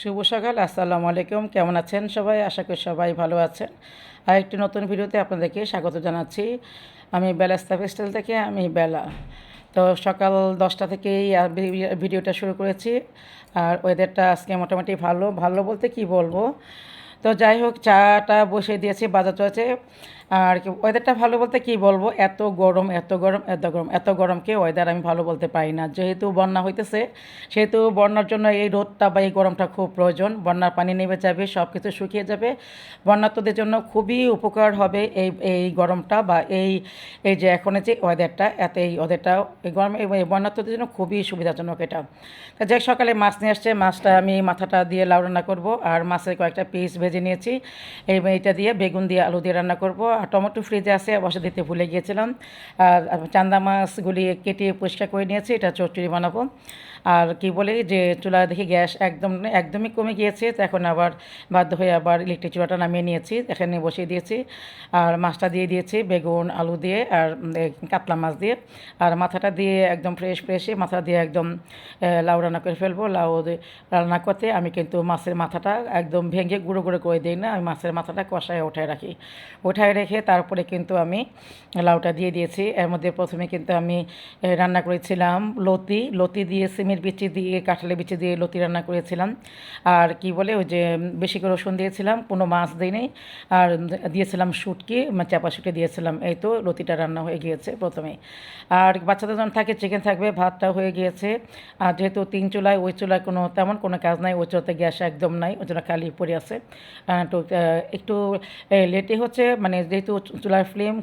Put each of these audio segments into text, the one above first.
শুভ সকাল, আসসালামু আলাইকুম। কেমন আছেন সবাই? আশা করি সবাই ভালো আছেন। আর একটি নতুন ভিডিওতে আপনাদেরকে স্বাগত জানাচ্ছি। আমি বেলা স্টাফেস্টাইল থেকে, আমি বেলা। তো সকাল দশটা থেকেই ভিডিওটা শুরু করেছি। আর ওয়েদারটা আজকে মোটামুটি ভালো। ভালো বলতে কি বলব? তো যাই হোক, চাটা বসে দিয়েছি, বাজার চলেছে। আর কি ওয়েদারটা ভালো বলতে কি বলব? এত গরম এত গরম এত গরম, এত গরমকে ওয়েদার আমি ভালো বলতে পারি না। যেহেতু বন্যা হইতেছে, সেহেতু বন্যার জন্য এই রোদটা বা এই গরমটা খুব প্রয়োজন। বন্যার পানি নেমে যাবে সব কিছু শুকিয়ে যাবে। বন্যার্থদের জন্য খুবই উপকার হবে এই এই গরমটা বা এই এই যে এখন যে ওয়েদারটা এত এই ওয়েদারটা এই গরম, এই বন্যার্থদের জন্য খুবই সুবিধাজনক এটা। তা যাই সকালে মাছ নিয়ে আসছে, মাছটা আমি মাথাটা দিয়ে লাউ রান্না করব। আর মাছের কয়েকটা পিস ভেজে নিয়েছি। এই, এইটা দিয়ে বেগুন দিয়ে আলু দিয়ে রান্না করব। টমেটো ফ্রিজে আছে অবশ্য দিতে ভুলে গিয়েছিলাম। আর চান্দা মাছগুলি কেটে পরিষ্কার করে নিয়েছি, এটা চচ্চড়ি বানাবো। আর কি বলে যে চুলা দেখি গ্যাস একদম, একদমই কমে গিয়েছে, তো এখন আবার বাধ্য হয়ে আবার ইলেকট্রিক চুলাটা নামিয়ে নিয়েছি, এখানে বসিয়ে দিয়েছি। আর মাছটা দিয়ে দিয়েছি, বেগুন, আলু দিয়ে, আর কাতলা মাছ দিয়ে। আর মাথাটা দিয়ে একদম ফ্রেশ ফ্রেশে মাথা দিয়ে একদম লাউ রান্না করে ফেলব। লাউ রান্না করতে আমি কিন্তু মাছের মাথাটা একদম ভেঙে গুঁড়ো গুঁড়ো করে দিই না, আমি মাছের মাথাটা কষায় উঠায় রাখি। উঠায় রেখে তারপরে কিন্তু আমি লাউটা দিয়ে দিয়েছি। এর মধ্যে প্রথমে কিন্তু আমি রান্না করেছিলাম লতি লতি দিয়ে সিমের বিচি দিয়ে, কাঁঠালের বিচি দিয়ে লতি রান্না করেছিলাম। আর কি বলে, ওই যে বেশি করে রসুন দিয়েছিলাম, কোনো মাছ দিইনি। আর দিয়েছিলাম শুটকি মানে চাপা শুটকি দিয়েছিলাম, এই তো লতিটা রান্না হয়ে গিয়েছে প্রথমে। আর বাচ্চাদের যখন থাকে চিকেন থাকবে, ভাতটা হয়ে গিয়েছে। আর যেহেতু তিন চুলায়, ওই চুলায় কোনো তেমন কোনো কাজ নাই, ওই চুলাতে গ্যাস একদম নাই, ওই চুলা খালি পড়ে আছে। তো একটু লেটে হচ্ছে মানে যেহেতু চুলার ফ্লেম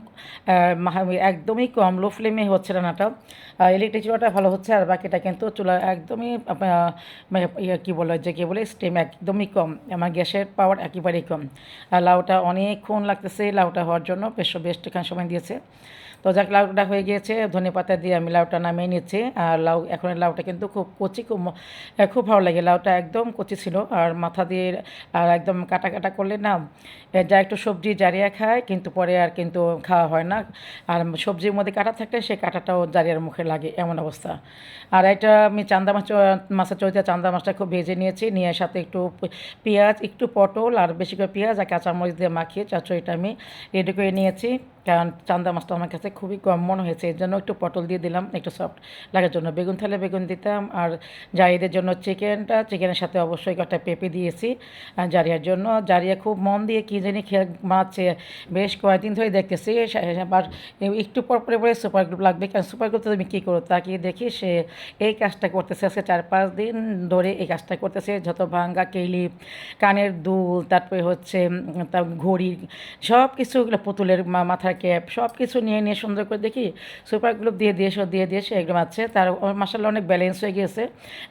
একদমই কম, লো ফ্লেমে হচ্ছে রান্নাটা। ইলেকট্রিক চুলাটা ভালো হচ্ছে, আর বাকিটা কিন্তু চুলা একদমই কি মানে কী বলে, যে কী বলে স্টেম একদমই কম, আমার গ্যাসের পাওয়ার একেবারেই কম। আর লাউটা অনেকক্ষণ লাগতেছে, লাউটা হওয়ার জন্য বেশ বেশ এখানে সময় দিয়েছে। তো যাক, লাউটা হয়ে গিয়েছে। ধনে পাতা দিয়ে আমি লাউটা নামিয়ে নিচ্ছি। আর লাউ, এখন লাউটা কিন্তু খুব কচি, খুব খুব ভালো লাগে। লাউটা একদম কচি ছিল। আর মাথা দিয়ে, আর একদম কাটা কাটা করলে না যা একটু সবজি জারিয়া খায়, কিন্তু পরে আর কিন্তু খাওয়া হয় না। আর সবজির মধ্যে কাটা থাকলে সেই কাটাটাও জারিয়ার মুখে লাগে, এমন অবস্থা। আর এটা আমি চান্দা মাছ, মাছের চরিত্রে চান্দা মাছটা খুব ভেজে নিয়েছি। নিয়ে সাথে একটু পেঁয়াজ, একটু পটল, আর বেশি করে পেঁয়াজ আর কাঁচামরিচ দিয়ে মাখিয়ে চচ্চড়িটা আমি রেডি করে নিয়েছি। কারণ চান্দা মাছটা আমার কাছে খুবই কম মনে হয়েছে। এর জন্য একটু পটল দিয়ে দিলাম, একটু সফট লাগার জন্য বেগুন থালে বেগুন দিতাম। আর জারিদের জন্য চিকেনটা, চিকেনের সাথে অবশ্যই একটা পেঁপে দিয়েছি, আর জারিয়ার জন্য। জারিয়া খুব মন দিয়ে কী জানি খেয়ে বানাচ্ছে বেশ কয়েকদিন ধরে দেখতেছি আবার একটু পর পরে পরে সুপার গ্রুপ লাগবে। কারণ সুপার গ্রুপ তুমি কী করো তাকিয়ে দেখি, সে এই কাজটা করতেছে আজকে চার, পাঁচ দিন ধরে এই কাজটা করতেছে। যত ভাঙ্গা কেলিপ কানের দুল, তারপরে হচ্ছে তার ঘড়ি সব কিছু ওগুলো পুতুলের মাথার ক্যাপ সব কিছু নিয়ে নিয়ে সুন্দর করে দেখি, সুপার গ্লুপ দিয়ে দিয়ে দিয়ে দিয়ে, সে একদম আছে। তার মাসাল্লাহ অনেক ব্যালেন্স হয়ে গিয়েছে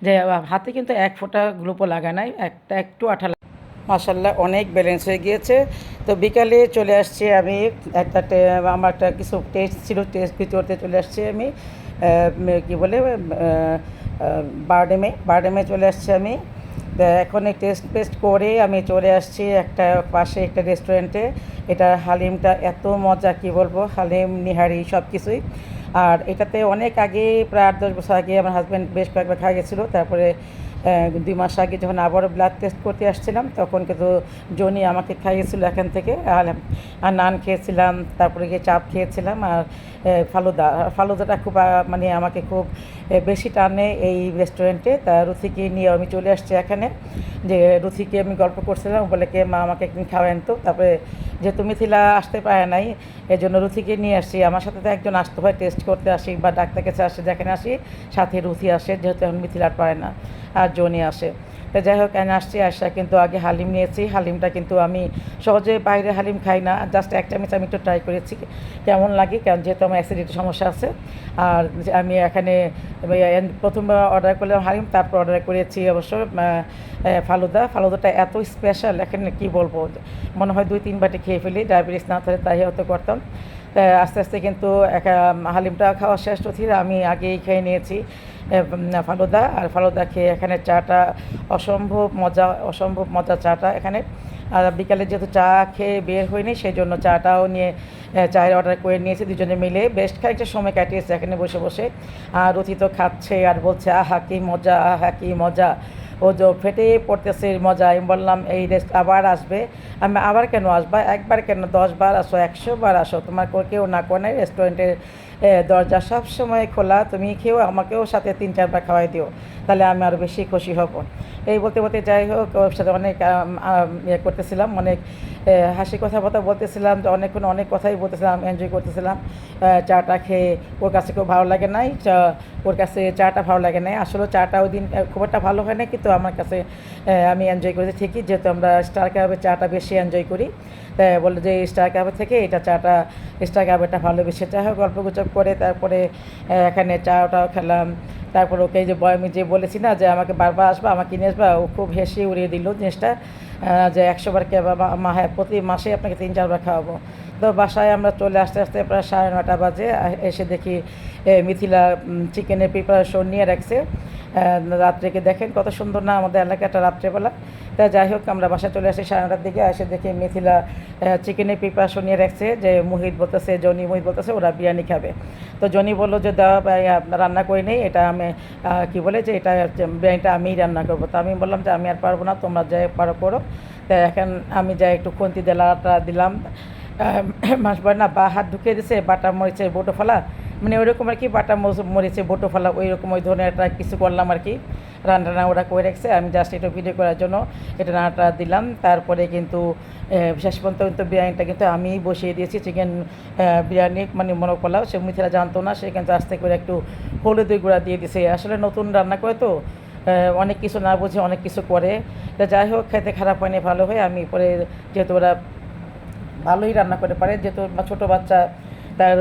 যে হাতে কিন্তু এক ফোঁটা গ্লুপও লাগায় নাই, একটা, একটু আঠা মাসাল্লাহ অনেক ব্যালেন্স হয়ে গিয়েছে। তো বিকালে চলে আসছি আমি, একটা আমার একটা কিছু টেস্ট ছিল টেস্ট ভিতরতে চলে আসছি আমি কি বলে বারডেমে বারডেমে চলে আসছি আমি। এখন টেস্ট পেস্ট করে আমি চলে আসছি একটা পাশে একটা রেস্টুরেন্টে এটা হালিমটা এত মজা, কি বলব? হালিম, নিহারি সব কিছুই আর এটাতে অনেক আগে, প্রায় আট দশ বছর আগে আমার হাজব্যান্ড বেশ কয়েকবার খাওয়া গেছিল। তারপরে দুই মাস আগে যখন আবারও ব্লাড টেস্ট করতে আসছিলাম, তখন কিন্তু জনি আমাকে খাইয়েছিল এখান থেকে। আর আর নান খেয়েছিলাম, তারপরে গিয়ে চাপ খেয়েছিলাম। আর ফালুদা, ফালুদাটা খুব মানে আমাকে খুব বেশি টানে এই রেস্টুরেন্টে তা রুথিকে নিয়ে আমি চলে আসছি এখানে। যে রুথিকে আমি গল্প করছিলাম, বলে কে, মা, আমাকে একদিন খাওয়ান তো। তারপরে যেহেতু মিথিলা আসতে পারে নাই এই জন্য রুথিকে নিয়ে আসি আমার সাথে তো একজন আসতে হয় টেস্ট করতে আসি বা ডাক্তার কাছে আসে, যেখানে আসি, সাথে রুথি আসে, যেহেতু এখন মিথিলা আর পারে না, আর জনি আসে। তো যাই হোক, আমি আসছি, আসা কিন্তু আগে হালিম নিয়েছি। হালিমটা কিন্তু আমি সহজে বাইরে হালিম খাই না। জাস্ট এক চামচ আমি একটু ট্রাই করেছি, কেমন লাগে, কারণ যেহেতু আমার অ্যাসিডিটির সমস্যা আছে। আর আমি এখানে প্রথমবার অর্ডার করলাম হালিম, তারপর অর্ডার করেছি অবশ্য ফালুদা। ফালুদাটা এত স্পেশাল এখানে কি বলব? মনে হয় দুই, তিন বাটি খেয়ে ফেলি ডায়াবেটিস না থাকলে তাই হয়তো করতাম। আস্তে আস্তে কিন্তু একা হালিমটা খাওয়া শেষ হচ্ছিল আমি আগেই খেয়ে নিয়েছি। ফালুদা, আর ফালুদা খেয়ে এখানে চাটা, অসম্ভব মজা অসম্ভব মজা চাটা এখানে। আর বিকালে যেহেতু চা খেয়ে বের হয়নি সেই জন্য চাটাও নিয়ে চায়ের অর্ডার করে নিয়েছি দুজনে মিলে। বেশ খানিকটা সময় কাটিয়েছে এখানে বসে বসে। আর রথি তো খাচ্ছে আর বলছে, আহা, কি মজা, আহা, কি মজা। ও যে ফেটে পড়তেছে, মজা। আমি বললাম, এই রেস্ট আবার আসবে। আমি, আবার কেন আসবা? একবার কেন? দশবার আসো, একশো বার আসো। তোমার কেউ না কোনো রেস্টুরেন্টের দরজা সব সময় খোলা, তুমি খেয়েও, আমাকেও সাথে তিন চারবার খাওয়াই দিও, তাহলে আমি আরও বেশি খুশি হব। এই বলতে বলতে যাই হোক, ওর সাথে অনেক ইয়ে করতেছিলাম, অনেক হাসি কথাবার্তা বলতেছিলাম যে অনেকক্ষণ অনেক কথাই বলতেছিলাম এনজয় করতেছিলাম। চাটা খেয়ে ওর কাছে খুব ভালো লাগে নাই ওর কাছে চাটা ভালো লাগে নাই। আসলে চাটা ওই দিন খুব একটা ভালো হয় না কিন্তু আমার কাছে আমি এনজয় করেছি ঠিকই, যেহেতু আমরা স্টার ক্যাবে চাটা বেশি এনজয় করি। তাই বলল যে স্টার ক্যাবের থেকে এটা চাটা স্টার ক্যাবেটা ভালো বেশি চা হোক, গল্প গুজব করে তারপরে এখানে চাটাও খেলাম। তারপর ওকে যে বয়, আমি যে বলেছি না যে আমাকে বারবার আসবা, আমাকে কিনে আসবা, ও খুব হেসে উড়িয়ে দিল জিনিসটা যে একশো বার কে মা হ্যাঁ প্রতি মাসে আপনাকে তিন, চারবার খাওয়াবো। তো বাসায় আমরা চলে আসতে আসতে প্রায় সাড়ে নটা বাজে এসে দেখি মিথিলা চিকেনের প্রিপারেশন নিয়ে রাখছে। রাত্রেকে দেখেন কত সুন্দর না আমাদের এলাকাটা রাত্রেবেলা। তা যাই হোক, আমরা বাসায় চলে আসি সাড়ে নটার দিকে, এসে দেখি মিথিলা চিকেনের প্রিপারেশন নিয়ে রাখছে যে মুহিত বলতেছে, জনি মুহিত বলতেছে, ওরা বিরিয়ানি খাবে। তো জনি বলল যে দেওয়া রান্না করে নেই, এটা আমি কি বলে যে, এটা বিরিয়ানিটা আমিই রান্না করব। তো আমি বললাম যে, আমি আর পারব না, তোমরা যাই পারো করো। তো এখন আমি যাই একটু খুন্তি দেলাটা দিলাম। মাছ না, বা হাত ঢুকিয়ে দিছে, বাটা মরিচের বোটো ফেলা মানে ওইরকম আর কি, বাটা মরিচে বোটো ফেলা ওই রকম ওই ধরনের একটা কিছু করলাম আর কি। রান্না ওরা করে রাখছে। আমি জাস্ট এটা ভিডিও করার জন্য এটা রান্নাটা দিলাম। তারপরে কিন্তু শেষ পর্যন্ত কিন্তু বিরিয়ানিটা কিন্তু আমিই বসিয়ে দিয়েছি। চিকেন বিরিয়ানি মানে মনে করলাম সে মিথিলা জানতো না, সে কিন্তু আস্তে করে একটু হলুদের গুঁড়া দিয়ে দিছে। আসলে নতুন রান্না করে তো অনেক কিছু না বুঝে অনেক কিছু করে। যাই হোক, খেতে খারাপ হয়নি, ভালো হয়। আমি পরে যেহেতু ওরা ভালোই রান্না করে পারে, যেহেতু ছোটো বাচ্চা তার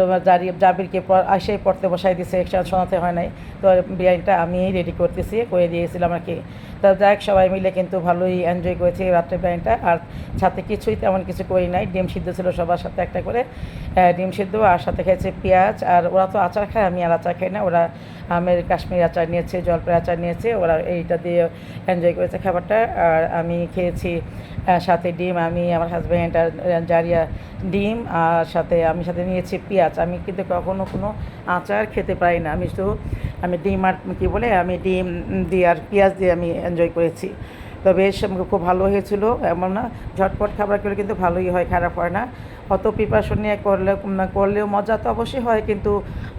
জাবিরকে আসেই পড়তে বসাই দিছে, একসাথে শোনাতে হয় নাই। তো বিরিয়ানিটা আমিই রেডি করতেছি করে দিয়েছিলাম আর কি। তা যাক, সবাই মিলে কিন্তু ভালোই এনজয় করেছি রাত্রে বিরিয়ানিটা আর সাথে কিছুই তেমন কিছু করি নাই। ডিম সিদ্ধ ছিল সবার সাথে একটা করে। ডিম সিদ্ধ আর সাথে খেয়েছে পেঁয়াজ। আর ওরা তো আচার খায়, আমি আর আচার খাই না। ওরা আমের কাশ্মীর আচার নিয়েছে, জলপাই আচার নিয়েছে। ওরা এইটা দিয়ে এনজয় করেছে খাবারটা। আর আমি খেয়েছি সাথে ডিম, আমি, আমার হাজব্যান্ড আর জারিয়া ডিম। আর সাথে আমি সাথে নিয়েছি পেঁয়াজ। আমি কিন্তু কখনো কোনো আচার খেতে পারি না। আমি শুধু আমি ডিম আর কী বলে, আমি ডিম দিয়ে আর পেঁয়াজ দিয়ে আমি এনজয় করেছি। তো বেশ খুব ভালো হয়েছিল, এমন না, ঝটপট খাবার খেলে কিন্তু ভালোই হয়, খারাপ হয় না। অত প্রিপারেশন নিয়ে করলে করলেও মজা তো অবশ্যই হয়, কিন্তু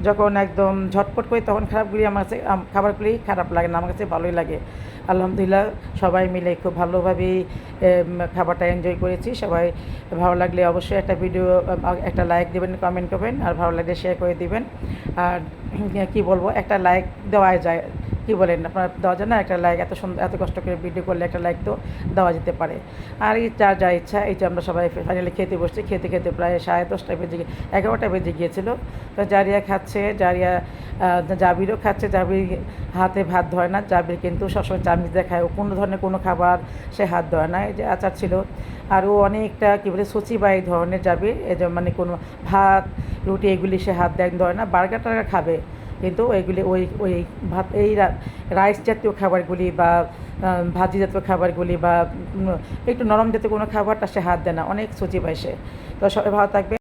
যখন একদম ঝটপট করি তখন খারাপগুলি আমার কাছে খাবারগুলি খারাপ লাগে না, আমার কাছে ভালোই লাগে। আলহামদুলিল্লাহ, সবাই মিলে খুব ভালোভাবেই খাবারটা এনজয় করেছি। সবাই ভালো লাগলে অবশ্যই একটা ভিডিও একটা লাইক দেবেন কমেন্ট করবেন, আর ভালো লাগলে শেয়ার করে দিবেন। আর, কি বলব, একটা লাইক দেওয়া যায়। কি বলেন, আপনার দেওয়া যায় না একটা লাইক এত সুন্দর, এত কষ্ট করে ভিডিও করলে একটা লাইক তো দেওয়া যেতে পারে। আর এই যার যা ইচ্ছা, এই যে আমরা সবাই ফাইনালি খেতে বসছি, খেতে খেতে প্রায় সাড়ে দশটা বেজে এগারোটা বেজে গিয়েছিল। তো জারিয়া খাচ্ছে, জারিয়া জাবিরও খাচ্ছে, জাবির হাতে ভাত ধরে না, জাবির কিন্তু সবসময় চামিচ দেখায়, ও কোনো ধরনের কোনো খাবার সে হাত ধরে না, এই যে আচার ছিল। আর ও অনেকটা কী বলে, সচি বা এই ধরনের জাবির, এই যে মানে কোনো ভাত, রুটি, এগুলি সে হাত দেয়, ধরে না, বার্গার টার্গার খাবে। কিন্তু ওইগুলি ওই ওই ভাত, এই রাইস জাতীয় খাবারগুলি বা ভাজি জাতীয় খাবারগুলি বা একটু নরম জাতীয় কোনো খাবারটা সে হাত দেয় না, অনেক সচিব আসে তো সবাই ভালো থাকবে।